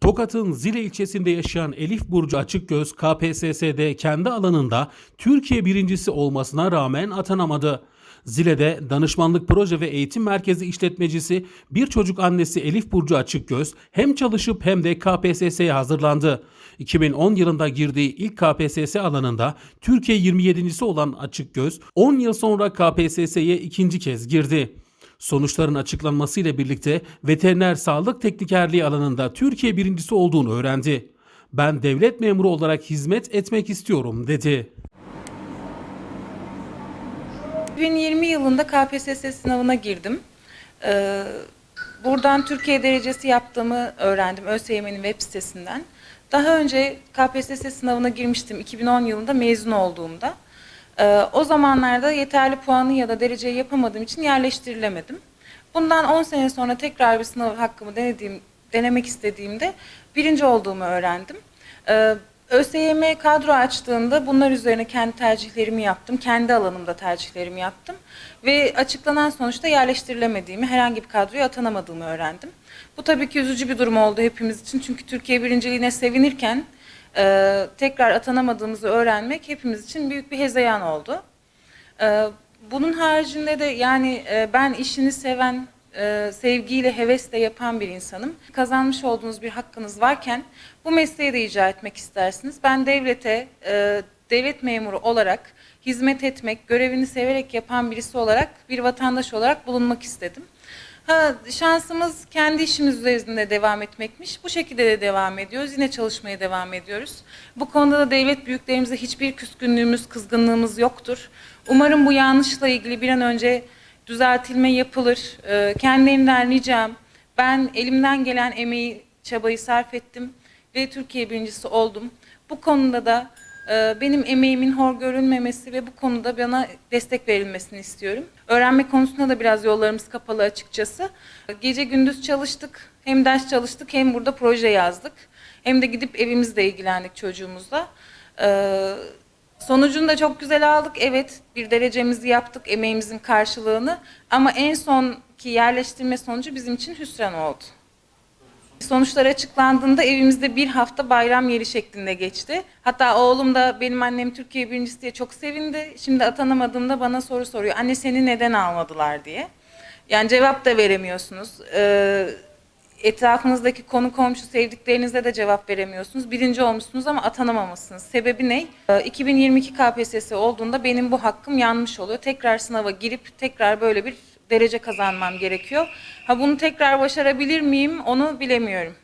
Tokat'ın Zile ilçesinde yaşayan Elif Burcu Açıkgöz KPSS'de kendi alanında Türkiye birincisi olmasına rağmen atanamadı. Zile'de danışmanlık proje ve eğitim merkezi işletmecisi bir çocuk annesi Elif Burcu Açıkgöz hem çalışıp hem de KPSS'ye hazırlandı. 2010 yılında girdiği ilk KPSS alanında Türkiye 27.si olan Açıkgöz 10 yıl sonra KPSS'ye ikinci kez girdi. Sonuçların açıklanmasıyla birlikte veteriner sağlık teknikerliği alanında Türkiye birincisi olduğunu öğrendi. Ben devlet memuru olarak hizmet etmek istiyorum dedi. 2020 yılında KPSS sınavına girdim. Ee, buradan Türkiye derecesi yaptığımı öğrendim ÖSYM'nin web sitesinden. Daha önce KPSS sınavına girmiştim 2010 yılında mezun olduğumda. Ee, o zamanlarda yeterli puanı ya da dereceyi yapamadığım için yerleştirilemedim. Bundan 10 sene sonra tekrar bir sınav hakkımı denediğim, denemek istediğimde birinci olduğumu öğrendim. Ee, ÖSYM kadro açtığında bunlar üzerine kendi tercihlerimi yaptım. Kendi alanımda tercihlerimi yaptım. Ve açıklanan sonuçta yerleştirilemediğimi, herhangi bir kadroya atanamadığımı öğrendim. Bu tabii ki üzücü bir durum oldu hepimiz için. Çünkü Türkiye birinciliğine sevinirken e, tekrar atanamadığımızı öğrenmek hepimiz için büyük bir hezeyan oldu. Ee, Bunun haricinde de yani e, ben işini seven, e, sevgiyle, hevesle yapan bir insanım. Kazanmış olduğunuz bir hakkınız varken bu mesleği de icra etmek istersiniz. Ben devlete, e, devlet memuru olarak hizmet etmek, görevini severek yapan birisi olarak, bir vatandaş olarak bulunmak istedim. Ha, şansımız kendi işimiz üzerinde devam etmekmiş. Bu şekilde de devam ediyoruz. Yine çalışmaya devam ediyoruz. Bu konuda da devlet büyüklerimize hiçbir küskünlüğümüz, kızgınlığımız yoktur. Umarım bu yanlışla ilgili bir an önce düzeltilme yapılır. Ee, kendilerinden ricam, ben elimden gelen emeği, çabayı sarf ettim ve Türkiye birincisi oldum. Bu konuda da benim emeğimin hor görülmemesi ve bu konuda bana destek verilmesini istiyorum. Öğrenme konusunda da biraz yollarımız kapalı açıkçası. Gece gündüz çalıştık, hem ders çalıştık hem burada proje yazdık. Hem de gidip evimizle ilgilendik çocuğumuzla. Ee, Sonucunu da çok güzel aldık. Evet bir derecemizi yaptık, emeğimizin karşılığını. Ama en sonki yerleştirme sonucu bizim için hüsran oldu. Sonuçlar açıklandığında evimizde bir hafta bayram yeri şeklinde geçti. Hatta oğlum da benim annem Türkiye birincisi diye çok sevindi. Şimdi atanamadığımda bana soru soruyor. Anne seni neden almadılar diye. Yani cevap da veremiyorsunuz. Ee, etrafınızdaki konu komşu sevdiklerinize de cevap veremiyorsunuz. Birinci olmuşsunuz ama atanamamışsınız. Sebebi ne? Ee, 2022 KPSS olduğunda benim bu hakkım yanmış oluyor. Tekrar sınava girip tekrar böyle bir derece kazanmam gerekiyor. Ha bunu tekrar başarabilir miyim onu bilemiyorum.